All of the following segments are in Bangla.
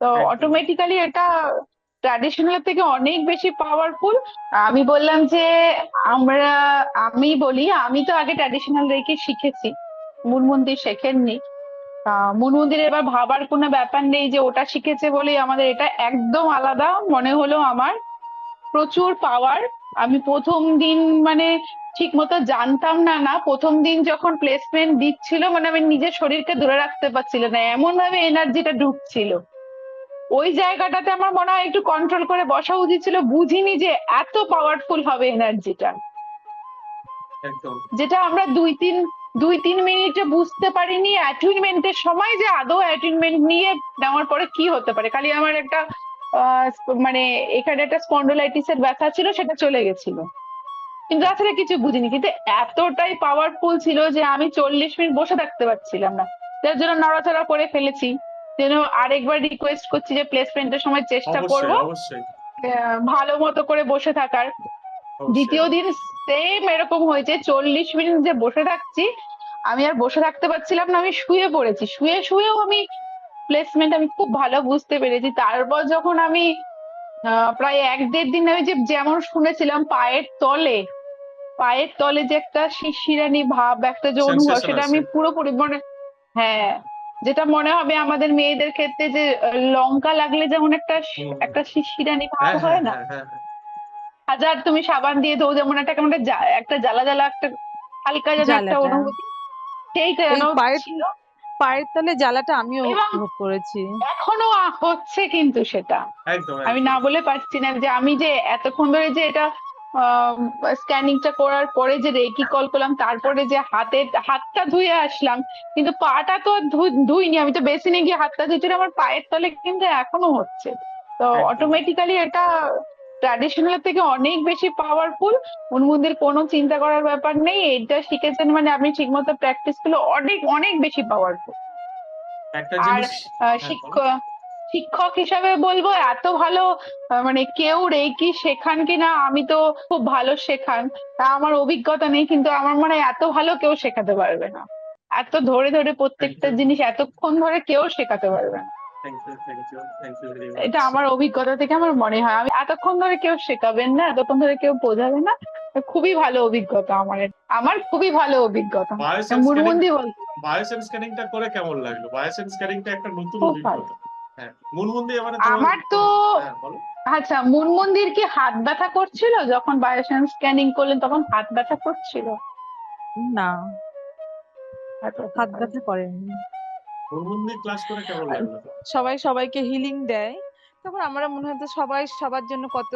তো। অটোমেটিক্যালি এটা ট্র্যাডিশনাল থেকে অনেক বেশি পাওয়ারফুল আমি বললাম যে আমরা আমি বলি আমি তো আগে ট্র্যাডিশনাল রেখে শিখেছি। মুনমুন্দির শেখেননি। আহ মুনমুন্দির এবার ভাবার কোনো ব্যাপার নেই যে ওটা শিখেছে বলেই আমাদের এটা একদম আলাদা। মনে হলো আমার প্রচুর পাওয়ার আমি প্রথম দিন মানে ঠিক মতো জানতাম না না প্রথম দিন যখন প্লেসমেন্ট দিচ্ছিল মানে আমি নিজের শরীরকে ধরে রাখতে পারছিল না। এমন ভাবে এনার্জিটা ঢুকছিল ওই জায়গাটাতে আমার মনে হয় একটু কন্ট্রোল করে বসা উচিত ছিল। বুঝিনি যে এত পাওয়ারফুল হবে এনার্জিটা যেটা আমরা দুই তিন দুই তিন মিনিটে বুঝতে পারিনি অ্যাটুইনমেন্টের সময় যে আদৌ অ্যাটুইনমেন্ট নিয়ে নেওয়ার পরে কি হতে পারে। খালি আমার একটা আহ, মানে এখানে একটা স্পন্ডোলাইটিস এর ব্যথা ছিল সেটা চলে গেছিল। কিন্তু তাছাড়া কিছু বুঝিনি। কিন্তু এতটাই পাওয়ারফুল ছিল যে আমি চল্লিশ মিনিট বসে থাকতে পারছিলাম না। যার জন্য নড়াচড়া করে ফেলেছি। যেন আরেকবার রিকোয়েস্ট করছি যে প্লেসমেন্টের সময় চেষ্টা করব। ভালো মতো করে বসে থাকার। দ্বিতীয় দিন সেম এরকম হয়েছে চল্লিশ মিনিট যে বসে থাকছি আমি আর বসে থাকতে পারছিলাম না আমি শুয়ে পড়েছি। শুয়ে শুয়েও আমি প্লেসমেন্ট আমি খুব ভালো বুঝতে পেরেছি। তারপর যখন আমি প্রায় এক দেড় দিন আমি যে যেমন শুনেছিলাম পায়ের তলে পায়ের তলে যে একটা শিরশিরানি ভাব একটা যে অনুভব সেটা আমি পুরোপুরি মনে হ্যাঁ যেটা মনে হবে আমাদের মেয়েদের ক্ষেত্রে যে লঙ্কা লাগলে যেমন একটা। একটা শিরশিরানি ভাব হ্যাঁ হয় হ্যাঁ না? হ্যাঁ হ্যাঁ হ্যাঁ। হাজার তুমি সাবান দিয়ে ধো যেমন একটা কেমন একটা একটা জ্বালা জ্বালা একটা হালকা যেন একটা অনুভূতি। সেইটা যেন ওই পায়ের ছিল। পায়ের তলে জ্বালাটা আমিও এবং- উপভোগ করেছি। এখনও হচ্ছে কিন্তু সেটা। একদম আমি না বলে পারছি না যে আমি যে এতক্ষণ ধরে যে এটা স্ক্যানিংটা করার পরে যে রেকি কল করলাম তারপরে যে হাতের হাতটা ধুয়ে আসলাম কিন্তু পাটা তো ধুইনি। আমি তো বেসিনে গিয়ে হাতটা ধুয়েছিলাম আমার পায়ের তলে কিন্তু এখনও হচ্ছে। তো। অটোমেটিক্যালি এটা ট্র্যাডিশনাল থেকে অনেক বেশি পাওয়ারফুল উন্মুদের কোনো চিন্তা করার ব্যাপার নেই। এটা শিখেছেন মানে আপনি ঠিকমতো প্র্যাকটিস করলে অনেক অনেক বেশি পাওয়ারফুল আর আহ, হ্যাঁ, শিক্ষক শিক্ষক হিসাবে বলব এত ভালো মানে কেউ রেকি শেখান কিনা আমি তো খুব ভালো শেখান। তা আমার অভিজ্ঞতা নেই কিন্তু আমার মনে হয় এত ভালো কেউ শেখাতে পারবে না। এত ধরে ধরে প্রত্যেকটা জিনিস এতক্ষণ ধরে কেউ শেখাতে পারবে না। এটা আমার অভিজ্ঞতা থেকে আমার মনে হয়। আমি এতক্ষণ ধরে কেউ শেখাবেন না এতক্ষণ ধরে কেউ বোঝাবে না খুবই ভালো অভিজ্ঞতা আমার। আমার খুবই ভালো অভিজ্ঞতা। মুরমুন্দি বল বায়োসেন্স স্ক্যানিংটা করে কেমন লাগল? বায়োসেন্স স্ক্যানিংটা একটা নতুন। অভিজ্ঞতা। হ্যাঁ আমার তো হ্যাঁ আচ্ছা মুনমন্দির কি হাত ব্যথা করছিল? যখন স্ক্যানিং করলেন তখন হাত ব্যথা করছিল? না। হাত ব্যথা করেনি। সবাই সবাইকে হিলিং দেয়। তখন আমরা মনে হতো সবাই সবার জন্য কত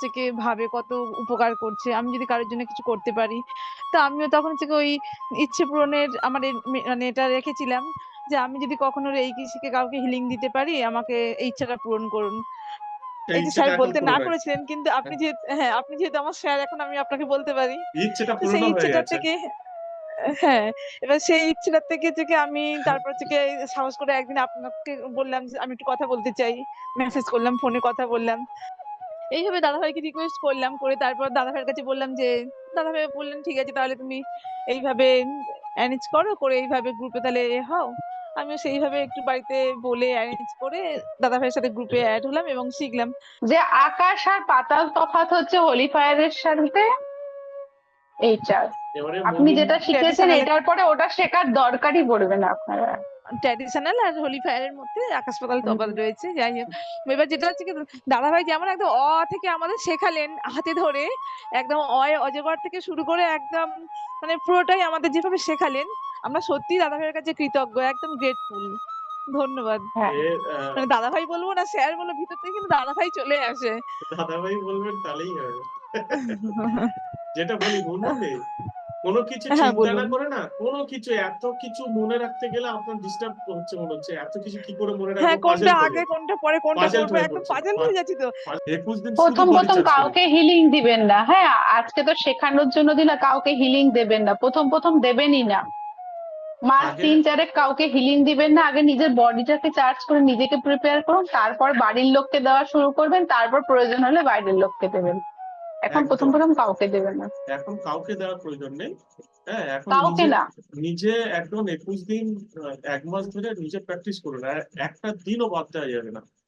থেকে ভাবে কত উপকার করছে। আমি যদি কারোর জন্য কিছু করতে পারি। তো আমিও তখন থেকে ওই ইচ্ছে পূরণের আমার মানে এটা রেখেছিলাম। যে আমি যদি কখনো এই শিখে কাউকে হিলিং দিতে পারি আমাকে এই ইচ্ছাটা পূরণ করুন। এই যে স্যার বলতে না করেছিলেন কিন্তু আপনি যেহেতু হ্যাঁ আপনি যেহেতু আমার স্যার এখন আমি আপনাকে বলতে পারি। ইচ্ছেটা পূরণ সেই হয়ে ইচ্ছেটা থেকে হ্যাঁ এবার সেই ইচ্ছেটা থেকে থেকে আমি তারপর থেকে সাহস করে একদিন আপনাকে বললাম যে আমি একটু কথা বলতে চাই। মেসেজ করলাম ফোনে কথা বললাম। এইভাবে দাদাভাইকে রিকোয়েস্ট করলাম করে তারপর দাদাভাইয়ের কাছে বললাম যে দাদাভাই বললেন ঠিক আছে তাহলে তুমি এইভাবে অ্যারেঞ্জ করো করে এইভাবে গ্রুপে তাহলে হও। আমিও সেইভাবে একটু বাড়িতে বলে অ্যারেঞ্জ করে দাদা ভাইয়ের সাথে গ্রুপে অ্যাড হলাম এবং শিখলাম। যে আকাশ আর পাতাল তফাৎ হচ্ছে হোলি ফায়ারের সাথে এইটা। আপনি যেটা শিখেছেন এটার পরে ওটা শেখার দরকারই পড়বে না আপনারা। ট্র্যাডিশনাল আর হোলি ফায়ারের মধ্যে আকাশ পাতাল তফাৎ রয়েছে যাই হোক। এবার যেটা হচ্ছে কি দাদাভাই যেমন একদম অ থেকে আমাদের শেখালেন হাতে ধরে একদম অয় অজগর থেকে শুরু করে একদম মানে পুরোটাই আমাদের যেভাবে শেখালেন আমরা সত্যি দাদাভাইয়ের কাছে কৃতজ্ঞ একদম গ্রেটফুল ধন্যবাদ। হ্যাঁ। মানে দাদাভাই বলব না স্যার বলব ভিতর থেকে কিন্তু দাদাভাই চলে আসে। দাদাভাই বলবেন তাহলেই হবে। যেটা বলি মুনমুন্দি কোনো কিছু হ্যাঁ, চিন্তা না করে না কোনো কিছু এত কিছু মনে রাখতে গেলে আপনার ডিস্টার্ব হচ্ছে মনে হচ্ছে এত কিছু কি করে মনে রাখব হ্যাঁ কোনটা আগে কোনটা পরে কোনটা করব হয়ে একদম পাজল হয়ে যাচ্ছি তো। যাচ্ছে। একুশ দিন প্রথম প্রথম কাউকে হিলিং দিবেন না। হ্যাঁ আজকে তো শেখানোর জন্য দিলা কাউকে হিলিং দেবেন না। প্রথম প্রথম দেবেনই না। মাস তিন চারেক কাউকে হিলিং দিবেন না আগে নিজের বডিটাকে চার্জ করে নিজেকে প্রিপেয়ার করুন তারপর বাড়ির লোককে দেওয়া শুরু করবেন তারপর প্রয়োজন হলে বাইরের লোককে দেবেন। এখন প্রথম প্রথম কাউকে দেবেন না। এখন কাউকে দেওয়ার প্রয়োজন নেই। হ্যাঁ এখন কাউকে নিজে- না। নিজে একদম একুশ দিন এক মাস ধরে নিজে প্র্যাকটিস করুন একটা দিনও বাদ দেওয়া যাবে না।